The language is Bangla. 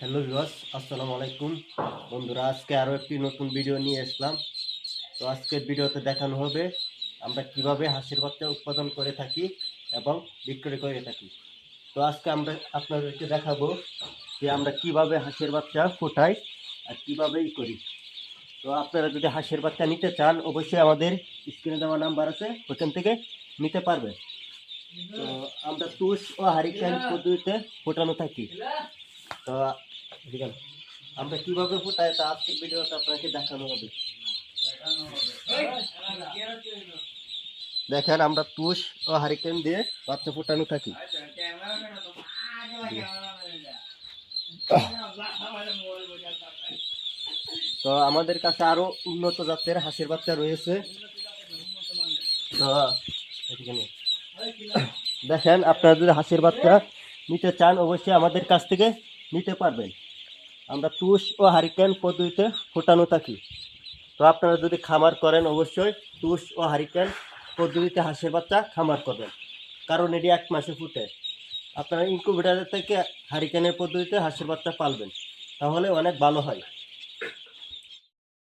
হ্যালো ভিউয়ার্স, আসসালামু আলাইকুম। বন্ধুরা, আজকে আরও একটি নতুন ভিডিও নিয়ে আসলাম। তো আজকের ভিডিওতে দেখানো হবে আমরা কীভাবে হাঁসের বাচ্চা উৎপাদন করে থাকি এবং বিক্রয় করে থাকি। তো আজকে আমরা আপনাদেরকে দেখাবো যে আমরা কীভাবে হাঁসের বাচ্চা ফোটাই আর কীভাবে ই করি। তো আপনারা যদি হাঁসের বাচ্চা নিতে চান, অবশ্যই আমাদের স্ক্রিনে দেওয়া নাম্বার আছে, ওখান থেকে নিতে পারবেন। তো আমরা তুষ ও হারিকেন পদ্ধতিতে ফোটানো থাকি। তো আছে। আমরা কীভাবে ফোটাই তা আজকের ভিডিওতে আপনাকে দেখানো হবে। দেখেন, আমরা তুষ ও হারিকেন দিয়ে বাচ্চা ফোটানো থাকি। তো, আমাদের কাছে আরও উন্নত জাতের হাঁসের বাচ্চা রয়েছে। দেখেন, আপনারা যদি হাঁসের বাচ্চা নিতে চান, অবশ্যই আমাদের কাছ থেকে নিতে পারবেন। আমরা তুষ ও হারিকেন পদ্ধতিতে ফোটানো থাকি। তো আপনারা যদি খামার করেন, অবশ্যই তুষ ও হারিকেন পদ্ধতিতে হাঁসের বাচ্চা খামার করবেন। কারণ এটি এক মাসে ফুটে। আপনারা ইনকুবেটার থেকে হারিকেনের পদ্ধতিতে হাঁসের বাচ্চা পালবেন। তাহলে অনেক ভালো হয়।